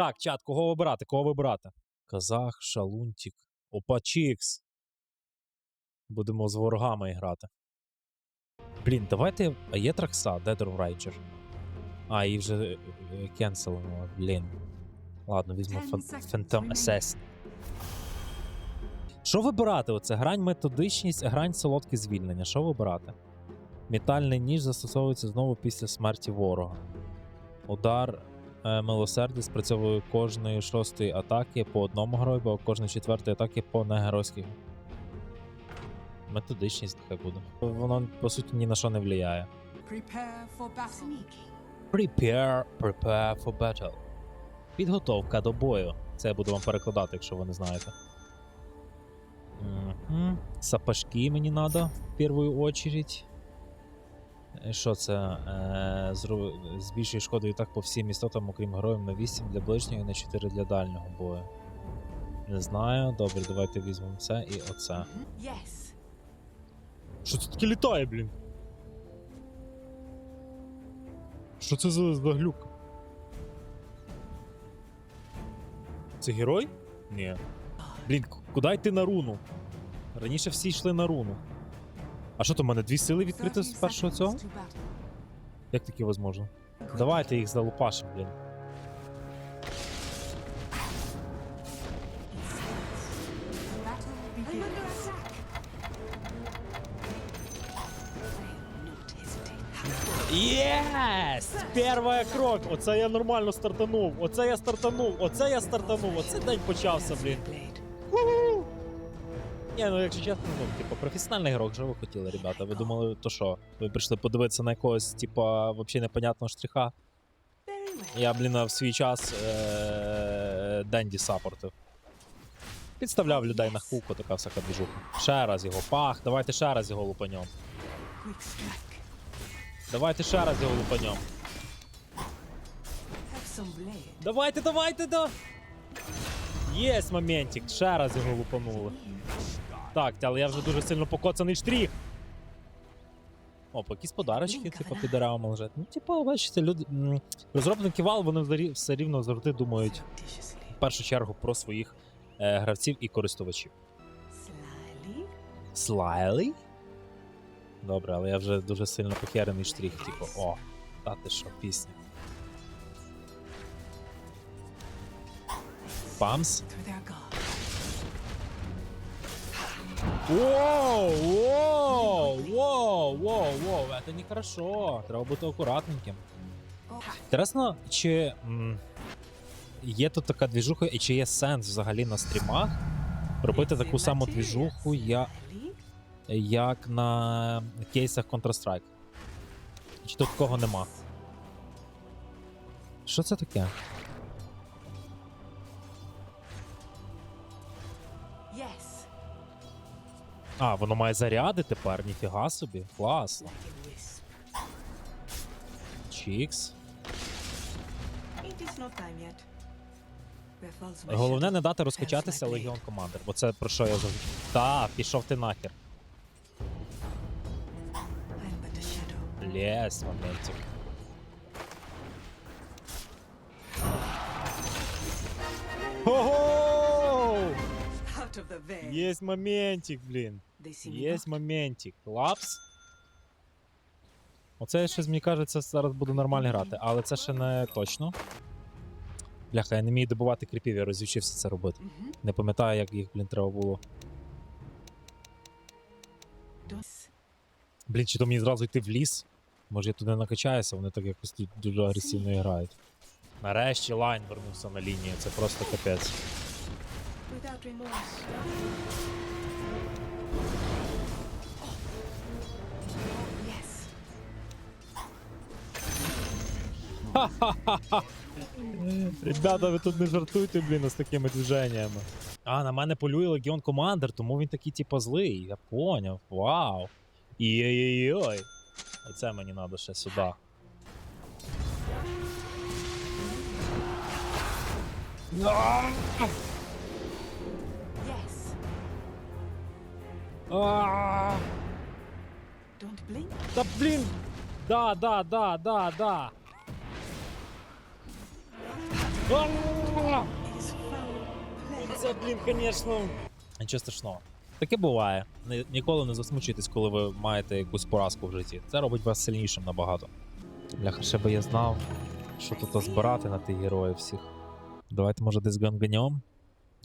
Так, чат, кого вибирати? Кого вибирати? Казах, Шалунтік. Опа, Чікс. Будемо з ворогами грати. Блін, давайте. А є Тракса, Dead or Rager. А, її вже е, е, кенселено, блін. Ладно, візьму Phantom. Assassin. Що вибирати? Оце грань методичність, грань солодке звільнення. Що вибирати? Метальний ніж застосовується знову після смерті ворога. Удар милосердя спрацьовує кожної шостої атаки по одному герою, бо кожної четвертої атаки по негеройських. Методичність нехай буде. Воно по суті ні на що не впливає. Prepare for battle. Prepare, prepare for battle. Підготовка до бою. Це я буду вам перекладати, якщо ви не знаєте. Угу. Сапожки мені треба в першу очередь. Що це? Е, збільшує шкоду і так по всім істотам, окрім героїв, на 8 для ближнього і на 4 для дальнього бою. Не знаю. Добре, давайте візьмемо це і оце. Yes. Що це таке літає, блін? Що це за, за глюк? Це герой? Ні. Блін, куди йти на руну? Раніше всі йшли на руну. А що то в мене дві сили відкрито з першого цього? Як таке возможно? Давайте їх залупашим, блін. Єс! Перша крок! Оце я нормально стартанув! Оце я стартанув! Оце я стартанув! Оце день почався, блін! Ні, ну якщо чесно, ну, типу, професіональний грок, що ви хотіли, ребята? Ви думали, то що? Ви прийшли подивитися на якогось, типа, взагалі непонятного штриха? Я, блін, в свій час е- Денді саппортив. Підставляв людей на хуку, така всяка двіжуха. Ще раз його. Пах, давайте ще раз його лупанем. Давайте ще раз його лупанем. Давайте, давайте, да. Єсть моментик, ще раз його лупанули. Так, але я вже дуже сильно покоцаний штрих. О, якісь подарочки, типу, під деревами лежать. Ну, типу, бачите, люди. Розробники Valve, вони все рівно завжди думають в першу чергу про своїх е, гравців і користувачів. Слайлі? Добре, але я вже дуже сильно похерений штрих, типу, о, та ти що, пісня. Памс. Воу, воу, воу, воу, воу, это нехорошо. Треба бути акуратненьким. Інтересно, чи м, є тут така двіжуха, і чи є сенс взагалі на стрімах робити таку саму двіжуху, я, як на кейсах Counter-Strike? Чи тут такого нема? Що це таке? А, воно має заряди тепер, ніфіга собі. Класно. Чікс. Головне не дати розкачатися. Легіон Командер, бо це про що я завжди. Та, пішов ти нахер. Лєс, моментик. Ого! Есть моментик, блін. Not. моментик. Лапс. Оце щось, мені кажеться, зараз буду нормально грати, але це ще не точно. Бляха, я не вмію добувати кріпів, я розвчився це робити. Не пам'ятаю, як їх, блін, треба було. Блін, чи то мені зразу йти в ліс? Може я туди накачаюся, вони так якось тут дуже агресивно грають. Нарешті лайн вернувся на лінію, це просто капець. Ребята, ви тут не жартуйте, блін, з такими движеннями. А, на мене полює Легіон Командер, тому він такий, типу, злий. Я поняв. Вау. Ой-ой-ой. Оце мені треба ще сюди. Та блін! Да, да, да, да, да. Це, блін, звісно. Нічого страшного. Таке буває. Ні- Ніколи не засмучуйтесь, коли ви маєте якусь поразку в житті. Це робить вас сильнішим набагато. Бляха, ще би я знав, що тут збирати на тих героїв всіх. Давайте, може, десь ганганьом.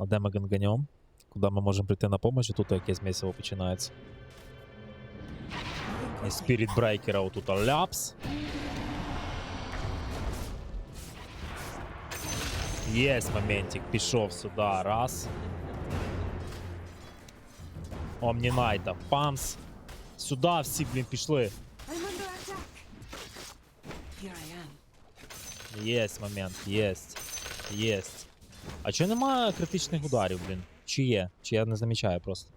А де ми ганганьом? Куди ми можемо прийти на допомогу? Тут якесь місиво починається. І спіріт брейкера отут ляпс. Єсть моментик, пішов сюди, раз. Омнінайта, памс. Сюди всі, блін, пішли. Єсть момент, єсть. Єсть. А чого немає критичних ударів, блін? Чи є? Чи я не замічаю просто?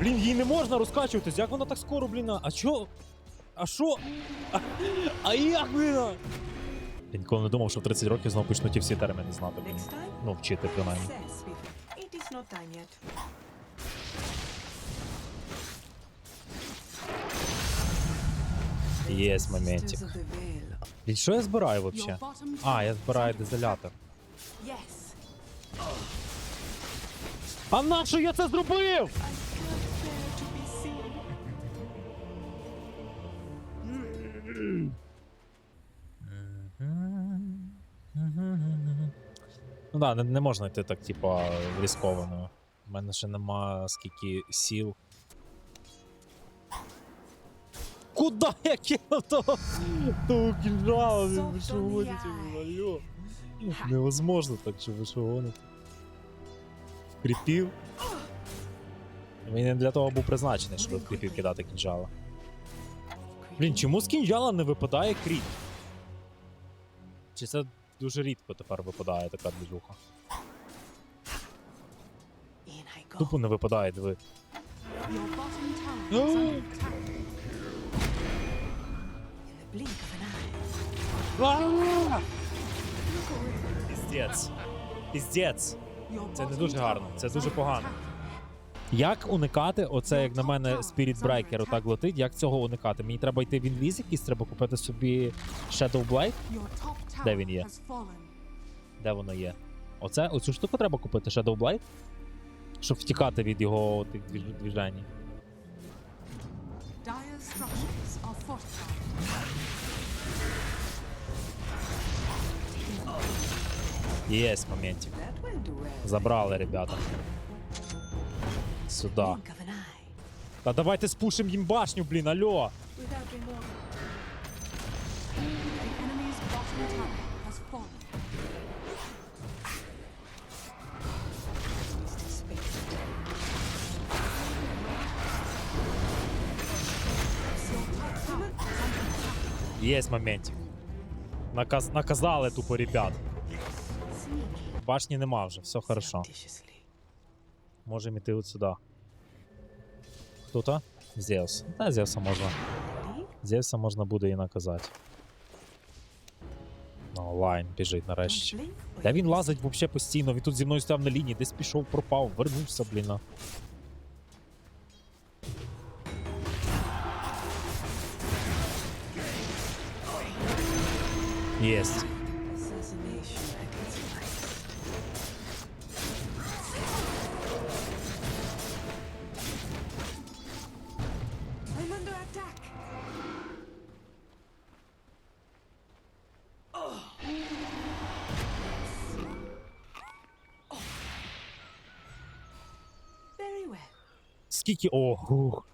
Блін, їй не можна розкачуватись. Як вона так скоро, блін? А чо? А що? А, а як, блін? Я ніколи не думав, що в 30 років знову почну ті всі терміни знати, блін. Ну, вчити принаймні. Єсть моментик. Блін, що я збираю взагалі? А, я збираю дезолятор. А на що я це зробив? Ну да, не, не можна йти так, типа, ризиковано. У мене ще нема скільки сіл. Куда я кинув того? Того кінжала, блін, ви що гоните, алло. Невозможно так, що ви що гоните. Кріпів. Він не для того був призначений, щоб в кріпів кидати кінжала. Блін, чому з кінжала не випадає кріт? Чи це дуже рідко тепер випадає така движуха? Тупо не випадає, диви. Піздець. Піздець. Це не дуже гарно, це дуже погано. Як уникати оце, як на мене, Spirit Breaker отак летить, як цього уникати? Мені треба йти в інвіз якийсь, треба купити собі Shadow Blade? Де він є? Де воно є? Оце, оцю штуку треба купити Shadow Blade? Щоб втікати від його тих двіж- Єсть моментик. Забрали, ребята. Сюда. Та давайте спушим їм башню, блін, алло. Єсть моментик. Наказ... Наказали тупо, ребят. Sneaky. Башні нема вже, все хорошо. Можемо йти от сюди. Хто то? Зевс. Та Зевса можна. Зевса можна буде і наказати. Ну, лайн біжить нарешті. Та він лазить взагалі постійно, він тут зі мною став на лінії, десь пішов, пропав, вернувся, блін. Єсть. Скільки. О, ух.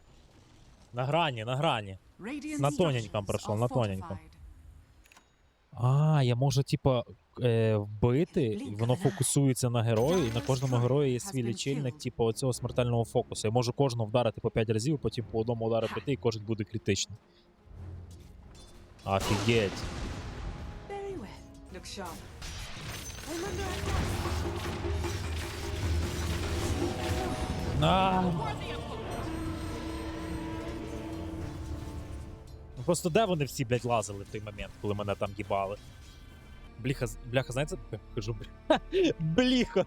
На грані, на грані. На тоненьком пройшло, на тоненьком. А, я можу, типа, е, вбити, і воно фокусується на герої, і на кожному герої є свій лічильник, типу, оцього смертельного фокусу. Я можу кожного вдарити по 5 разів, потім по одному удару прийти, і кожен буде критичний. Офігеть. Very Ну просто де вони всі, блядь, лазили в той момент, коли мене там їбали? Бліха, бляха, знаєте, кажу, бля, бліха.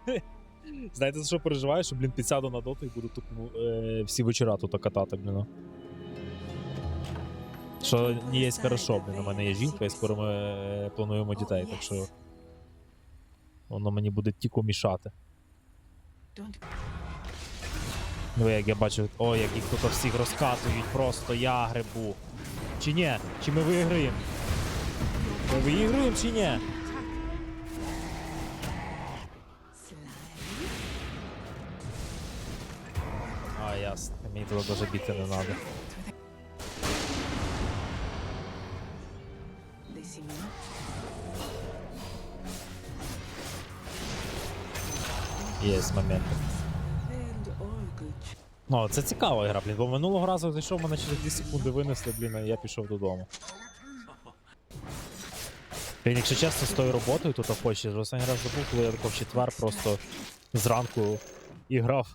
Знаєте, за що переживаю, що, блін, підсяду на доту і буду тут ну, е, всі вечора тут катати, блін. ну. Що не є хорошо, блін, у мене є жінка, і скоро ми е, плануємо дітей, так що воно мені буде тільки мішати. Ну, як я бачу, о, як їх тут всіх розкатують, просто я грибу. Чи ні? Чи ми виграємо? Ми виграємо чи ні? А, ясно. Мені туди даже бігти не треба. Є моменти. Ну, це цікава гра, блін, бо минулого разу зайшов, мене через 2 секунди винесли, блін, і я пішов додому. Блін, якщо чесно, з тою роботою тут охоче, вже останній раз забув, коли я тако в четвер просто зранку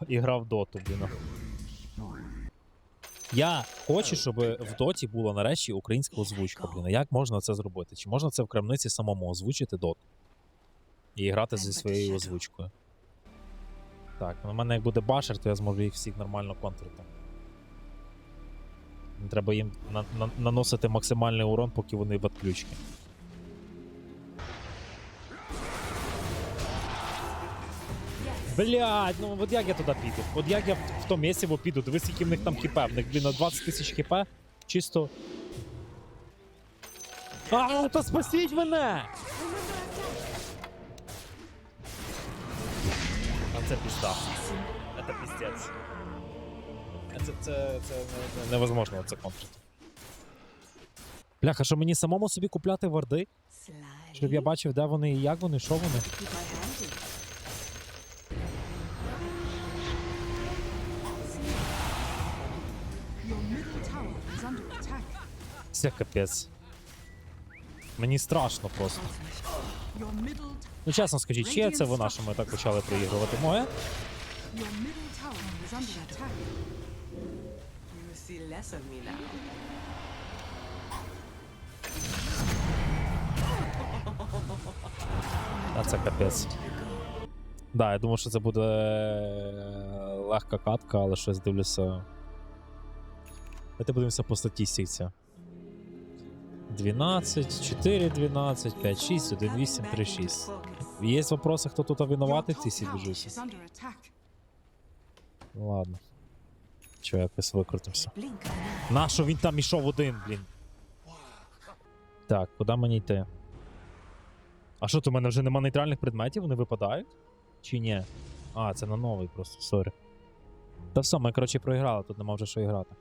і грав доту, блін. Я хочу, щоб в доті була нарешті українська озвучка, блін. Як можна це зробити? Чи можна це в крамниці самому озвучити доту? І грати зі своєю озвучкою? Так, ну, у мене як буде башер, то я зможу їх всіх нормально контрити. Треба їм на- на- наносити максимальний урон, поки вони в отключці. Блядь, ну от як я туди піду? От як я в, то місці во піду? Дивись, скільки в них там хп. В них, блін, на 20 тисяч хп. Чисто. А, то спасіть мене! Це пізда. Це піздець. Це, це, це невозможно це контрити. Бляха, що мені самому собі купляти варди? Щоб я бачив, де вони і як вони, що вони. Keep my Мені страшно просто. Ну чесно скажіть, чия це вина, що ми так почали проігрувати? Моє? А це капець. Да, я думав, що це буде легка катка, але щось дивлюся. Давайте подивимося по статистиці. 12, 4, 12, 5, 6, 1, 8, 3, 6. Є вопроси, хто тут винуватий в attack. Ну ладно. Що якось викрутимося. Нащо він там ішов один, блін? Так, куди мені йти? А що, то в мене вже нема нейтральних предметів, вони випадають? Чи ні? А, це на новий просто, сорі. Та все, ми, коротше, проіграли, тут нема вже що і грати.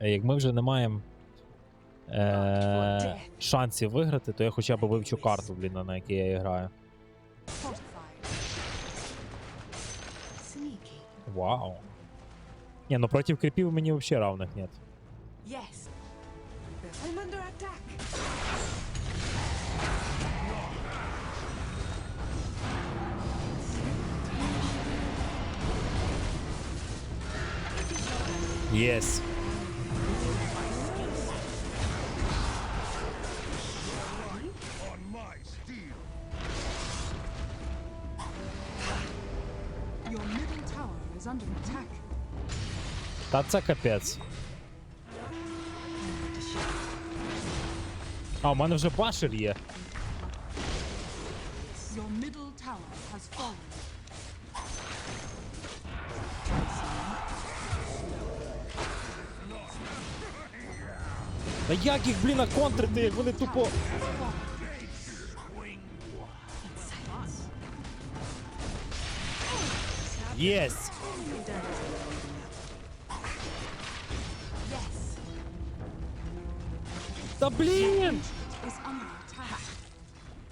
Е, Як ми вже не маємо е- шансів виграти, то я хоча б вивчу карту, блін, на якій я граю. Вау. Ні, ну проти кріпів мені взагалі равних нет. Yes. I'm under attack. Єс. Та це капець. А, у мене вже башер є. Та як їх, блін, контрити, як вони тупо. Єсть! Та блін!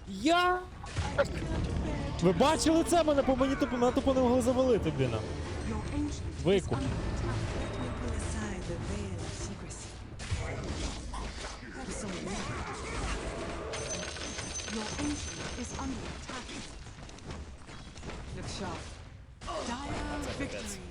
Я! Ви бачили це мене, по мені тупо, мене тупо не могли завалити, блін. Викуп. Your is under attack. look sharp. Dire victory.